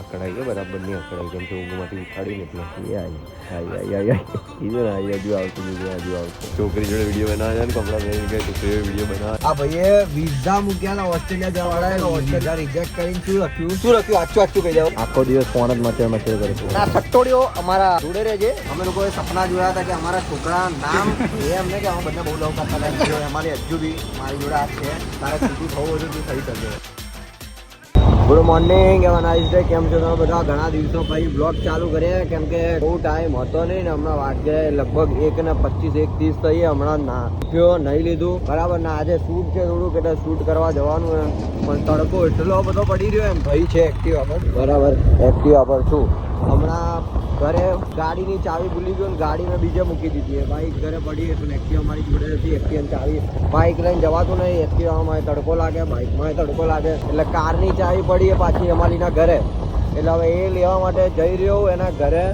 અકળાઈ છે બરાબર નહીં અકળાઈ કેમ કે ઊંઘમાંથી ઉઠાડીને એટલે એ આઈ આઈ આઈ આઈ આઈ. ને આઈ હજુ આવતું બીજું હજુ આવતું છોકરી જોડે વીડિયો બનાવે છે ને કપડાં પહેરી ગયા છોકરીઓ વીડિયો બનાવે. આ ભાઈએ વિઝા મૂક્યા ઓસ્ટ્રેલિયા જવા વાળા ઓસ્ટ્રેલિયા રિજેક્ટ કરીને શું લખ્યું શું લખ્યું આચું આચું કહી જાવ આખો દિવસ ફોન જ મચર મચર કરે છે. આ સટ્ટોડીઓ અમારા જોડે રહેજે અમે લોકોએ સપના જોયા હતા કે અમારા છોકરા નામ એ અમને કે અમે બધા બહુ લોકો કરતા અમારી હજુ બી મારી જોડે આ છે. તારે સીધું થવું હોય તો તું થઈ શકે. ગુડ મોર્નિંગ એવા નાઇસ ડે કેમ છો તમે બધા? ઘણા દિવસો પછી બ્લોગ ચાલુ કરીએ. કેમ કે બહુ ટાઈમ હતો નહીં ને, હમણાં વાગે લગભગ એક ને પચીસ એક ત્રીસ થઈએ, હમણાં ના પીઓ નહીં લીધું. બરાબર, ના આજે શૂટ છે થોડુંક, એટલે શૂટ કરવા જવાનું એમ. પણ તડકો એટલો બધો પડી રહ્યો એમ. ભાઈ છે એક્ટિવા પર. બરાબર એક્ટિવા પર છું. હમણાં ઘરે ગાડીની ચાવી ભૂલી ગયો ને ગાડી મેં બીજે મૂકી દીધી. બાઈક ઘરે પડી એટલે એક્ટિવા મારી જોડે હતી એક્ટિવા ચાવી. બાઇક લઈને જવાતું નહીં, એક્ટિવામાં તડકો લાગે બાઇકમાં તડકો લાગે. એટલે કારની ચાવી પડી પાછી અમારીના ઘરે. એટલે હવે એ લેવા માટે જઈ રહ્યો એના ઘરે.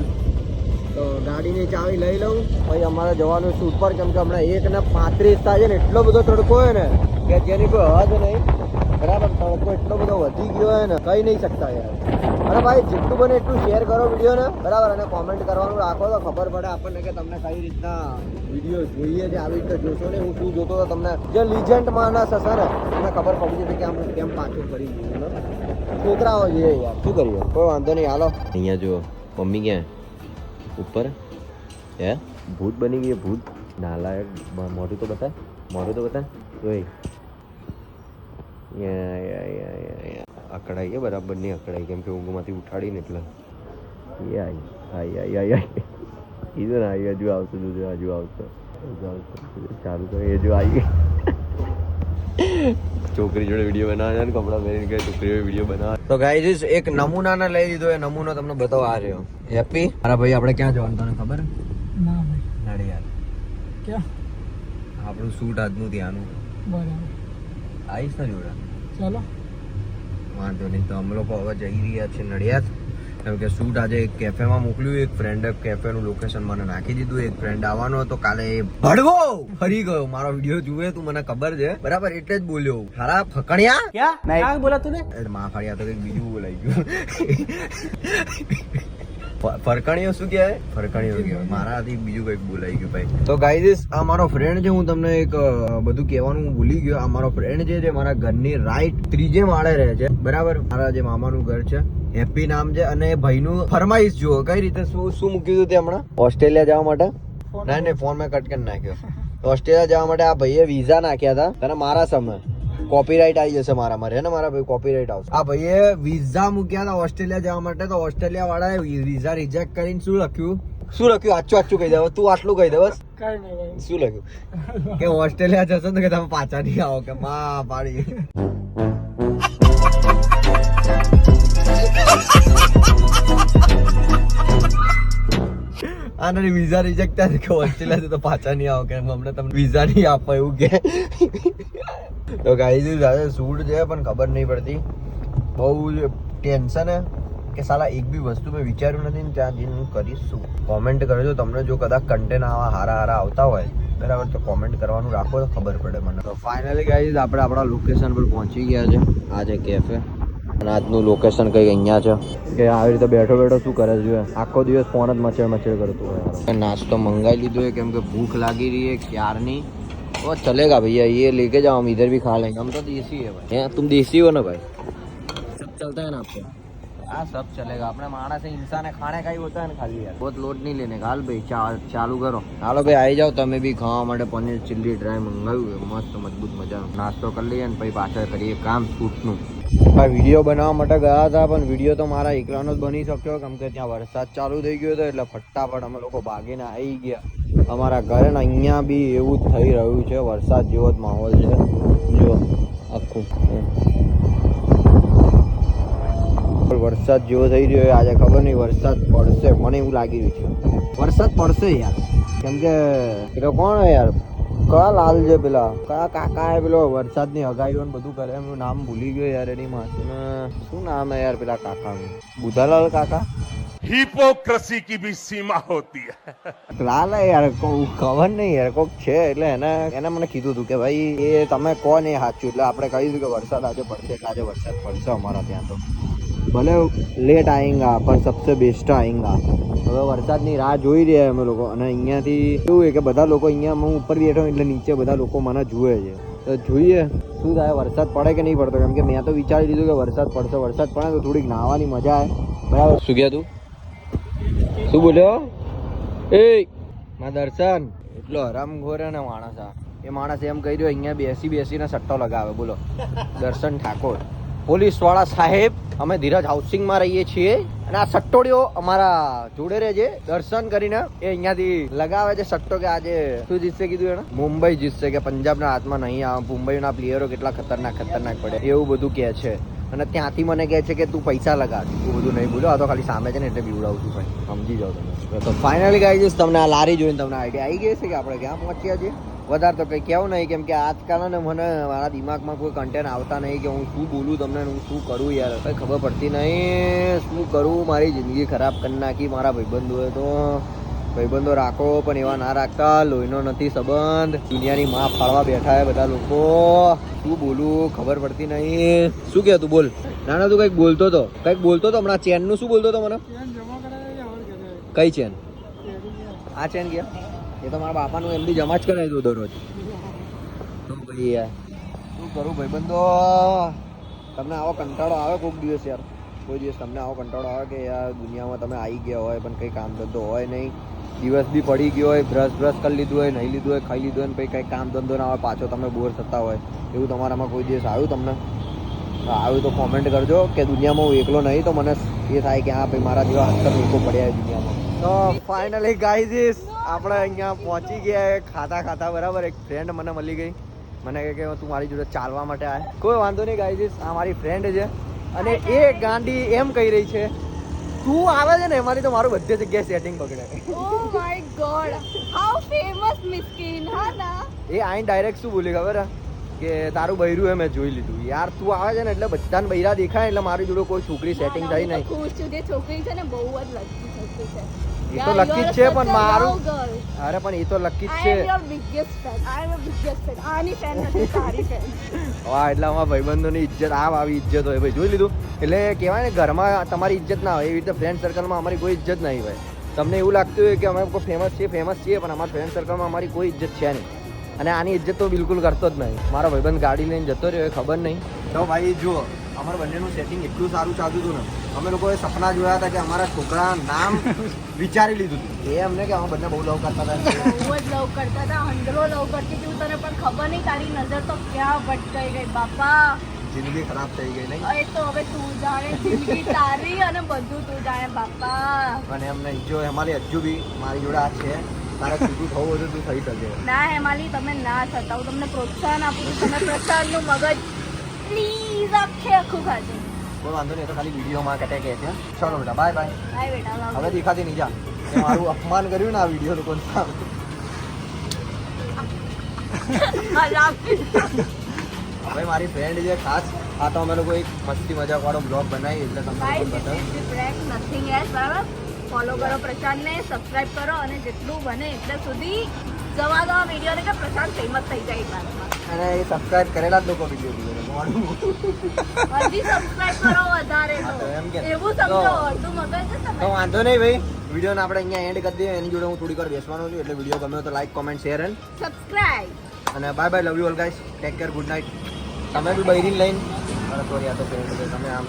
તો ગાડીની ચાવી લઈ લઉં. પછી અમારે જવાનું છે ઉપર, કેમ કે હમણાં એક ને પાંત્રીસ થાય છે ને, એટલો બધો તડકો હોય ને. કે જેની કોઈ હદ નહીં. બરાબર? તડકો એટલો બધો વધી ગયો હોય ને કહી નહીં શકતા યાર. અરે ભાઈ, જેટલું બને એટલું શેર કરો વીડિયો ને. બરાબર? અને કોમેન્ટ કરવાનું રાખો તો ખબર પડે આપણને કે તમને કઈ રીતના વીડિયો જોઈએ છે, આવી રીતે જોશો ને. હું શું જોતો તો તમને જે લિજેન્ડ માણસ હશે ને તમને ખબર પડી જશે કે આમ કેમ પાછું કરી દીધું છોકરાઓ છે યાર. શું કરીએ? કોઈ વાંધો નહીં. હાલો. અહીંયા જો મમ્મી ક્યાં ઉપર? હે? ભૂત બની ગઈ ભૂત. નાલાયક. મોઢું તો બતાય. મોઢું તો બતા યા. અકળાઈ છે બરાબર નહીં અકળાઈ કેમ કે ઊંઘમાંથી ઉઠાડીને એટલે. એ આઈ આઈ આઈ આઈ આઈ કીધું ને આઈ હજુ આવતું હજુ હજુ આવતું આવતું ચાલુ કરે એ જો આવી છોકરી જોડે વીડિયો બનાવ્યા ને કપડાં પહેરીને કે છોકરીઓ વીડિયો બનાવે. તો ગાઈઝ એક નમૂનાને લઈ લીધો. એ નમૂનો તમને બતાવવા આ રહ્યો. હેપી અરે ભાઈ આપણે ક્યાં જવાનું તને ખબર? ના ભાઈ. નડિયાદ. ક્યાં? આપણું શૂટ આજનું ત્યાંનું. બરાબર. આવીશ ને જોડે. ચાલો. વાંધો નહીં તો અમે લોકો હવે જઈ રહ્યા છીએ નડિયાદ. કેમ કે શૂટ આજે એક કેફેમાં મોકલ્યું એક ફ્રેન્ડે કેફેનું લોકેશન મને નાખી દીધું. એક ફ્રેન્ડ આવવાનો હતો કાલે એ ભડવો ફરી ગયો. મારો વીડિયો જુએ તું મને ખબર છે. બરાબર એટલે જ બોલ્યો. હારા ફકણિયા? ક્યાં? ક્યાં બોલા તું ને? અરે માં તો કંઈક બીજું બોલાઈ ગયું. ફરકણીઓ શું કહેવાય? ફરકણીઓ કહેવાય. મારાથી બીજું કંઈક બોલાઈ ગયું ભાઈ. તો ગાઈઝ આ મારો ફ્રેન્ડ છે હું તમને એક બધું કહેવાનું હું ભૂલી ગયો. આ મારો ફ્રેન્ડ છે જે મારા ઘરની રાઈટ ત્રીજે માળે રહે છે. બરાબર? મારા જે મામાનું ઘર છે. હેપી નામ છે અને ભાઈનું ફરમાઈશ જુઓ. કઈ રીતે શું શું મૂક્યું હતું તે હમણાં? ઓસ્ટ્રેલિયા જવા માટે? ના નહીં ફોન મેં કટ કરી નાખ્યો. ઓસ્ટ્રેલિયા જવા માટે આ ભાઈએ વિઝા નાખ્યા હતા. તને મારા સમય. કોપીરાઇટ આવી જશે મારા મારે ને મારા ભાઈ કોપીરાઇટ આવશે. આ ભાઈએ વિઝા મૂક્યા હતા ઓસ્ટ્રેલિયા જવા માટે તો ઓસ્ટ્રેલિયા વાળાએ વિઝા રિજેક્ટ કરીને શું લખ્યું? શું લખ્યું? આચું આચું કહી દેવા તું આટલું કહી દે બસ. શું લખ્યું? કે ઓસ્ટ્રેલિયા જશો ને કે તમે પાછા નહીં આવો કે માં પાડી. આને વિઝા રિજેક્ટ થાય કે ઓસ્ટ્રેલિયા તો પાછા નહીં આવો કે હમણાં તમને વિઝા નહીં આપો એવું કે. તો ગાઈ સાથે સૂટ છે, પણ ખબર નહીં પડતી. બહુ ટેન્શન હે. કે સાલા, એક બી વસ્તુ મેં વિચાર્યું નથી ને ત્યાં જઈને હું કરીશું. કોમેન્ટ કરજો, તમને જો કદાચ કન્ટેન્ટ આવા હારા હારા આવતા હોય, બરાબર, તો કોમેન્ટ કરવાનું રાખો તો ખબર પડે મને. તો ફાઇનલી ગાઈ આપણે આપણા લોકેશન પર પહોંચી ગયા છે. આજે કેફે અને આજનું લોકેશન કંઈક અહીંયા છે કે આવી રીતે બેઠો બેઠો શું કરે છે આખો દિવસ ફોન જ મચેડ મચેડ કરતું હોય યાર. નાસ્તો મંગાવી લીધો है કેમ કે ભૂખ લાગી રહી है ક્યારની वो चलेगा भैया ये लेके जाओ हम इधर भी खा लेंगे हम तो देसी है भाई हैं, तुम देसी हो ना भाई सब चलता है ना आपको हाँ सब चलेगा अपने माणस है इंसान है खाने का ही होता है ना खाली यार बहुत लोड नहीं लेने का हाल भाई चा, ચાલુ કરો હાલો ભાઈ આવી જાઓ તમે બી ખાવા માટે પનીર ચીલી ડ્રાય મંગાવ્યું છે મસ્ત મજબૂત મજાનો નાસ્તો કરી લઈએ ને પછી પાછળ કરીએ કામ શૂટનું ભાઈ વીડિયો બનાવવા માટે ગયા હતા, પણ વીડિયો તો મારા એકલાનો જ બની શક્યો. કેમ કે ત્યાં વરસાદ ચાલુ થઈ ગયો હતો, એટલે ફટાફટ અમે લોકો ભાગીને આવી ગયા. અમારા ઘરે ને અહીંયા બી એવું જ થઈ રહ્યું છે, વરસાદ જેવો જ માહોલ છે. જો, આખું. વરસાદ જેવો થઈ રહ્યો આજે ખબર નહીં, વરસાદ પડશે, મને એવું લાગી રહ્યું છે. વરસાદ પડશે યાર. કેમ કે કોણ યાર? કયા લાલ છે પેલા? કયા કાકા એ પેલો વરસાદની ને બધું કરે? એમનું નામ ભૂલી ગયો યાર એની માસીને. શું નામ હે યાર પેલા કાકાનું? બુધાલાલ કાકા? હિપોક્રેસી કી ભી સીમા હોતી હે. લાલ યાર ખબર નહીં યાર કોક છે એટલે એને એને મને કીધું હતું કે ભાઈ એ તમે કોને એ સાચું એટલે આપણે કહીશું કે વરસાદ આજે પડશે એટલે આજે વરસાદ પડશે અમારા ત્યાં તો. ભલે લેટ આએંગા પણ સબસે બેસ્ટ આએંગા હવે વરસાદની રાહ જોઈ રહ્યા અમે લોકો. અને અહીંયાથી કેવું કે બધા લોકો અહીંયા હું ઉપર બેઠો એટલે નીચે બધા લોકો મને જુએ છે. તો જોઈએ શું થાય વરસાદ પડે કે નહીં પડતો? કેમ કે મેં તો વિચારી લીધું કે વરસાદ પડશે વરસાદ પડે તો થોડીક નાહવાની મજા આવે. બરાબર? શું ગયા તું? શું બોલ્યો? એ માં દર્શન. એટલો હરામખોર ને માણસ આ. એ માણસ એમ કહી રહ્યો અહીંયા બેસી બેસીને સટ્ટો લગાવે. બોલો. દર્શન ઠાકોર. પોલીસવાળા સાહેબ, અમે ધીરજ હાઉસિંગમાં રહીએ છીએ. અને આ સટ્ટોડીઓ અમારા જોડે રહે છે. દર્શન કરીને એ અહીંયાથી લગાવે છે સટ્ટો કે આજે શું જીતશે કીધું એને મુંબઈ જીતશે કે પંજાબના હાથમાં નહીં આવે. મુંબઈના પ્લેયરો કેટલા ખતરનાક ખતરનાક પડે. એવું બધું કહે છે. અને ત્યાંથી મને કહે છે કે તું પૈસા લગાડ. એવું બધું નહીં બોલો. આ તો ખાલી સામે છે ને એટલે બીવડાવું છું ભાઈ. સમજી જાઓ તમે. તો ફાઇનલી ગાઈ જઈશ તમને આ લારી જોઈને તમને આઈડિયા આવી ગઈ છે કે આપણે ક્યાં પહોંચ્યા છીએ? વધારે તો કંઈ કહેવું નહીં કેમ કે આજકાલ ને મને મારા દિમાગમાં કોઈ કન્ટેન્ટ આવતા નહીં કે હું શું બોલું તમને હું શું કરું યાર કંઈ ખબર પડતી નહીં. શું કરું? મારી જિંદગી ખરાબ કરી નાખી મારા ભાઈબંધોએ તો. ભાઈબંધો રાખો પણ એવા ના રાખતા. લોહીનો નથી સંબંધ. દુનિયાની માં ફાળવા બેઠા હે બધા લોકો. શું બોલું? ખબર પડતી નહીં. શું કહે તું બોલ? ના ના તું કંઈક બોલતો હતો કંઈક બોલતો હતો હમણાં ચેનનું શું બોલતો હતો મને? કઈ ચેન? આ ચેન ગયા એ તો મારા બાપાનું એમ બી જમા જ કરાવી દઉં દરરોજ. તો ભાઈ યાર? શું કરું ભાઈબંધો? તમને આવો કંટાળો આવે કોઈક દિવસ યાર. કોઈ દિવસ તમને આવો કંટાળો આવે કે યાર, દુનિયામાં તમે આવી ગયા હોય, પણ કંઈ કામ ધંધો હોય નહીં. દિવસ બી પડી ગયો હોય, બ્રશ બ્રશ કરી લીધું હોય, નહીં લીધું હોય, ખાઈ લીધું હોય ને પછી કંઈ કામ ધંધો ના હોય, પાછો તમે બોર થતા હોય. એવું તમારામાં કોઈ દિવસ આવ્યું તમને? આવ્યું તો કોમેન્ટ કરજો કે દુનિયામાં હું એકલો નહીં તો મને એ થાય કે હા, ભાઈ મારા જેવા અંતર લોકો પડ્યા દુનિયામાં. તો ફાઇનલી ગાઈઝીસ આપણે અહીંયા પહોંચી ગયા ખાતા ખાતા બરાબર? એક ફ્રેન્ડ મને મળી ગઈ. મને કહે કે તું મારી જોડે ચાલવા માટે આય. કોઈ વાંધો નહીં ગાઈઝીસ આ મારી ફ્રેન્ડ છે. અને એ ગાંડી એમ કહી રહી છે તું આવે છે ને એમાંથી તો મારું બધી જગ્યાએ સેટિંગ પકડે. Oh હા ના? એ આઈ ડાયરેક્ટ શું બોલી ખબર? કે તારું બૈરું એ મેં જોઈ લીધું. યાર તું આવે છે ને એટલે બધાને બૈરા દેખાય એટલે મારી જોડે કોઈ છોકરી સેટિંગ થઈ નહીં. ખુશ છું કે છોકરી છે ને બહુ જ લકી છે. એ તો લકી જ છે પણ મારું- અરે પણ એ તો લકી આઈ છે. Am your biggest fan I am your biggest fan આની ફેન નથી તારી ફેન વાહ એટલે અમારા ભાઈબંધોની ઇજ્જત આ આવી ઇજ્જત હોય. ભાઈ જોઈ લીધું? એટલે કહેવાય ને ઘરમાં તમારી ઇજ્જત ના હોય. એવી રીતે ફ્રેન્ડ સર્કલમાં અમારી કોઈ ઇજ્જત નહીં હોય. તમને એવું લાગતું હોય કે અમે કોઈ ફેમસ છીએ ફેમસ છીએ પણ અમારા ફ્રેન્ડ સર્કલમાં અમારી કોઈ ઇજ્જત છે નહીં. અને આની ઇજ્જત તો બિલકુલ કરતો જ નહીં. મારો ભાઈબંધ ગાડી લઈને જતો રહ્યો એ ખબર નહીં. તો ભાઈ જુઓ. અમારા બંનેનું સેટિંગ એટલું સારું ચાલતું હતું ને અમે લોકોએ સપના જોયા હતા કે અમારા છોકરા નામ વિચારી લીધું હતું. એ અમને કે અમે બંને બહુ લવ કરતા હતા. બહુ જ લવ કરતા હતા હંડ્રો લવ કરતી હતી તને પણ ખબર નહીં તારી નજર તો ક્યાં ભટકાઈ ગઈ બાપા. જિંદગી ખરાબ થઈ ગઈ નહીં? એ તો હવે તું જાણે જિંદગી તારી અને બધું તું જાણે બાપા. અને અમને જો અમારી હજુ બી મારી જોડે આ છે તારે સીધું થવું હોય તો તું થઈ શકે. ના હેમાલી તમે ના થતા. હું તમને પ્રોત્સાહન આપું છું. તમે પ્રસાદનું મગજ પ્લીઝ આખે આખું ખાજો કોઈ વાંધો નહીં તો ખાલી વિડીયોમાં કટે કે છે. ચલો બેટા બાય બાય બાય બેટા હવે. દેખાતી નહીં જા. મારું અપમાન કર્યું ને આ વીડિયો લોકો. હવે મારી ફ્રેન્ડ છે ખાસ આ તો અમે લોકો એક મસ્તી મજાક વાળો બ્લોગ બનાવી એટલે તમને ફોલો કરો પ્રશાંતને સબસ્ક્રાઇબ કરો અને જેટલું બને એટલે સુધી જવા દો આ વિડીયોને કે પ્રશાંત ફેમસ થઈ જાય બાદમાં અને એ સબસ્ક્રાઇબ કરેલા જ લોકો વીડિયો જોવે હજી સબસ્ક્રાઇબ કરો વધારે તો. એમ તો કે. એવું સમજો અડધું મગજ તો વાંધો નહીં ભાઈ વિડીયોને આપણે અહીંયા એન્ડ કરી દઈએ. એની જોડે હું થોડી વાર બેસવાનો છું એટલે વીડિયો ગમ્યો તો like comment share and subscribe અને bye bye love you all guys take care good night તમે બી બૈરીને લઈને. સોરી આ તો તમે આમ.